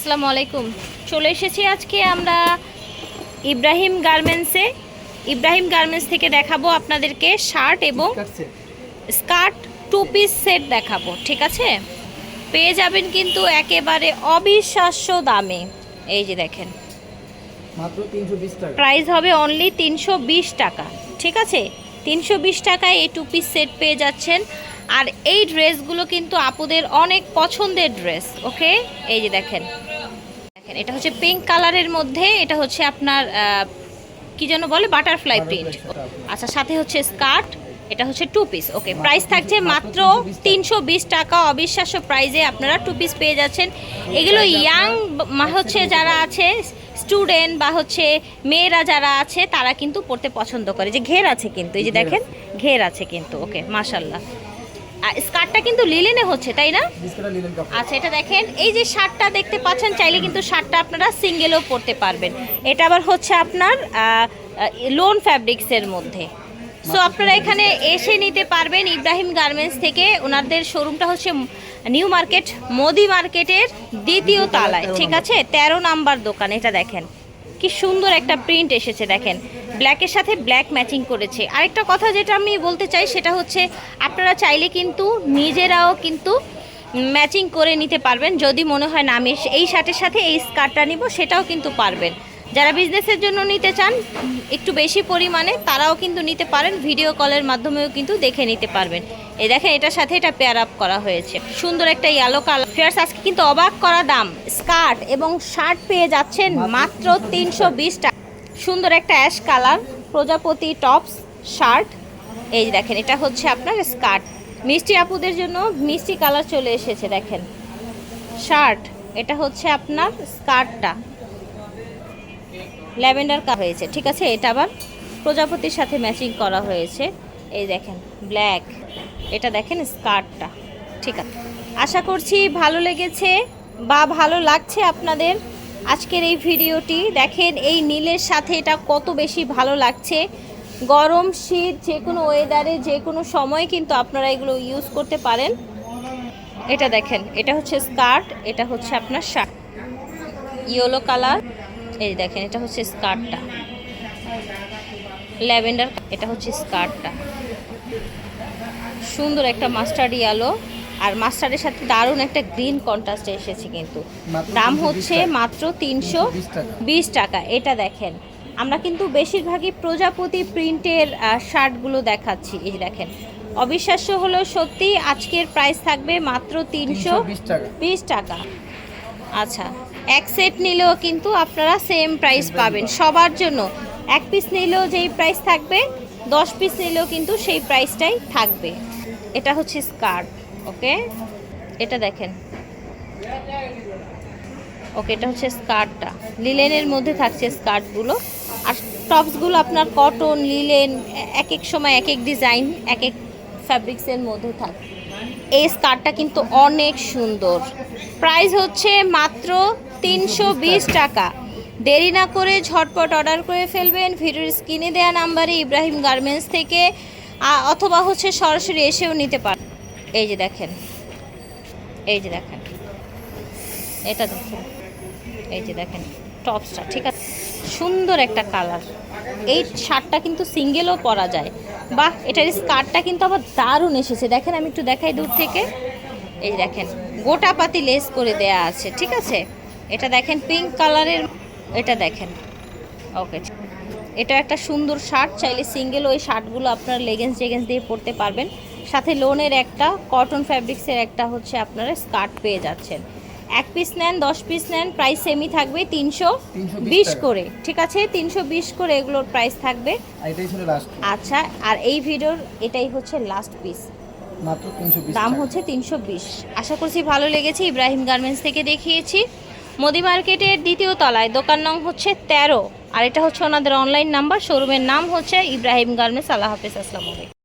আসসালামু আলাইকুম। চলে এসেছি আজকে আমরা ইব্রাহিম গার্মেন্টসে। ইব্রাহিম গার্মেন্টস থেকে দেখাবো আপনাদেরকে শার্ট এবং স্কার্ট টু পিস সেট দেখাবো ঠিক আছে? পেয়ে যাবেন কিন্তু একেবারে অবিশ্বাস্য দামে। এই যে দেখেন। প্রাইস হবে অনলি তিনশো বিশ টাকা ঠিক আছে? তিনশো বিশ টাকায় এই টু পিস সেট পেয়ে যাচ্ছেন। আর এই ড্রেসগুলো কিন্তু আপুদের অনেক পছন্দের ড্রেস ওকে? এই যে দেখেন। দেখেন এটা হচ্ছে পিঙ্ক কালারের মধ্যে এটা হচ্ছে আপনার কি যেন বলে বাটারফ্লাই প্রিন্ট আচ্ছা সাথে হচ্ছে স্কার্ট এটা হচ্ছে টু পিস ওকে প্রাইস থাকছে মাত্র তিনশো বিশ টাকা। অবিশ্বাস্য প্রাইজে আপনারা টু পিস পেয়ে যাচ্ছেন। এগুলো ইয়াং হচ্ছে যারা আছে স্টুডেন্ট বা হচ্ছে মেয়েরা যারা আছে তারা কিন্তু পড়তে পছন্দ করে। যে ঘের আছে কিন্তু এই যে দেখেন ঘের আছে কিন্তু ওকে মাশাল্লাহ আর স্কার্টটা কিন্তু লিলেনে হচ্ছে তাই না? আচ্ছা এটা দেখেন এই যে শার্টটা দেখতে পাচ্ছেন চাইলে কিন্তু শার্টটা আপনারা সিঙ্গেলও পরতে পারবেন। এটা আবার হচ্ছে আপনার লোন ফ্যাব্রিক্সের মধ্যে। সো আপনারা এখানে এসে নিতে পারবেন ইব্রাহিম গার্মেন্টস থেকে। ওনাদের শোরুমটা হচ্ছে নিউ মার্কেট মোদি মার্কেটের দ্বিতীয় তালায়। ঠিক আছে? তেরো নাম্বার দোকান এটা দেখেন। কি সুন্দর একটা প্রিন্ট এসেছে দেখেন। ব্ল্যাকের সাথে ব্ল্যাক ম্যাচিং করেছে। আরেকটা কথা যেটা আমি বলতে চাই সেটা হচ্ছে, আপনারা চাইলে কিন্তু নিজেরাও কিন্তু ম্যাচিং করে নিতে পারবেন। যদি মনে হয় না, আমি এই শার্টের সাথে এই স্কার্টটা নিব, সেটাও কিন্তু পারবেন। যারা বিজনেসের জন্য নিতে চান, একটু বেশি পরিমাণে তারাও কিন্তু নিতে পারেন ভিডিও কলের মাধ্যমেও কিন্তু দেখে নিতে পারবেন। এই দেখেন, এটার সাথে এটা পেয়ার আপ করা হয়েছে। সুন্দর একটা ইয়েলো কালার ফেয়ার্স আজকে কিন্তু অবাক করা দাম। স্কার্ট এবং শার্ট পেয়ে যাচ্ছেন মাত্র তিনশো বিশ টাকা। সুন্দর একটা অ্যাশ কালার প্রজাপতি টপস শার্ট এই দেখেন, এটা হচ্ছে আপনার স্কার্ট মিষ্টি আপুদের জন্য মিষ্টি কালার চলে এসেছে, দেখেন। শার্ট এটা হচ্ছে আপনার স্কার্টটা ল্যাভেন্ডার কা হয়েছে, ঠিক আছে? এটা আবার প্রজাপতির সাথে ম্যাচিং করা হয়েছে। এই দেখেন ব্ল্যাক এটা দেখেন স্কার্টটা, ঠিক আছে? আশা করছি ভালো লেগেছে বা ভালো লাগছে আপনাদের আজকের এই ভিডিওটি। দেখেন, এই নীলের সাথে এটা কত বেশি ভালো লাগছে। গরম, শীত, যে কোনো ওয়েদারে যে কোনো সময় কিন্তু আপনারা এগুলো ইউজ করতে পারেন। এটা দেখেন, এটা হচ্ছে স্কার্ট, এটা হচ্ছে আপনার শার্ট। ইয়েলো কালার এই দেখেন এটা হচ্ছে স্কার্টটা। ল্যাভেন্ডার এটা হচ্ছে স্কার্টটা। সুন্দর একটা মাস্টার্ড ইয়েলো আর মাস্টার্ডের সাথে দারুণ একটা গ্রিন কন্ট্রাস্ট এসেছে কিন্তু। দাম হচ্ছে মাত্র তিনশো বিশ টাকা। এটা দেখেন। আমরা কিন্তু বেশিরভাগই প্রজাপতি প্রিন্টের শার্টগুলো দেখাচ্ছি এই দেখেন। অবিশ্বাস্য হলেও সত্যি আজকের প্রাইস থাকবে মাত্র তিনশো বিশ টাকা। আচ্ছা এক সেট নিলেও কিন্তু আপনারা সেম প্রাইস পাবেন। সবার জন্য এক পিস নিলেও যেই প্রাইস থাকবে, দশ পিস নিলেও কিন্তু সেই প্রাইসটাই থাকবে। এটা হচ্ছে স্কার্ট ওকে এটা দেখেন। ওকে এটা হচ্ছে স্কার্টটা লিলেনের মধ্যে থাকছে স্কার্টগুলো আর টপসগুলো আপনার কটন লিলেন এক এক সময় এক এক ডিজাইন এক এক ফ্যাব্রিক্সের মধ্যে থাকে। এই স্কার্টটা কিন্তু অনেক সুন্দর। প্রাইস হচ্ছে মাত্র তিনশো বিশ টাকা। দেরি না করে ঝটপট অর্ডার করে ফেলবেন। ভিডিওর স্ক্রিনে দেওয়া নাম্বারে ইব্রাহিম গার্মেন্টস থেকে অথবা হচ্ছে সরাসরি এসেও নিতে পারেন এই যে দেখেন। এই যে দেখেন। এটা দেখেন। এই যে দেখেন। টপসটা, ঠিক আছে? সুন্দর একটা কালার। এই শার্টটা কিন্তু সিঙ্গেলও পরা যায়। বাহ, এটার স্কার্টটা কিন্তু আবার দারুণ এসেছে। দেখেন, আমি একটু দেখাই দূর থেকে। এই দেখেন, গোটা পাতি লেস করে দেয়া আছে, ঠিক আছে? এটা দেখেন পিঙ্ক কালারের এটা দেখেন। ওকে এটা একটা সুন্দর শার্ট চাইলে সিঙ্গেল ওই শার্টগুলো আপনারা লেগেন্স জেগেন্স দিয়ে পরতে পারবেন। সাথে লোনের একটা কটন ফ্যাব্রিক্সের একটা হচ্ছে আপনারা স্কার্ট পেয়ে যাচ্ছেন। এক পিস নেন দশ পিস নেন প্রাইস সেমই থাকবে তিনশো বিশ করে ঠিক আছে? তিনশো বিশ করে এগুলোর প্রাইস থাকবে। আচ্ছা আর এই ভিডিওর এটাই হচ্ছে লাস্ট পিস দাম হচ্ছে তিনশো বিশ। আশা করছি ভালো লেগেছে ইব্রাহিম গার্মেন্টস থেকে দেখিয়েছি। মোদি মার্কেটের দ্বিতীয় তলায় দোকান নং হচ্ছে তেরো, আর এটা হচ্ছে ওনাদের অনলাইন নাম্বার শোরুমের নাম হচ্ছে ইব্রাহিম গার্মেন্টস। আল্লাহ হাফিজ, আসসালামু আলাইকুম।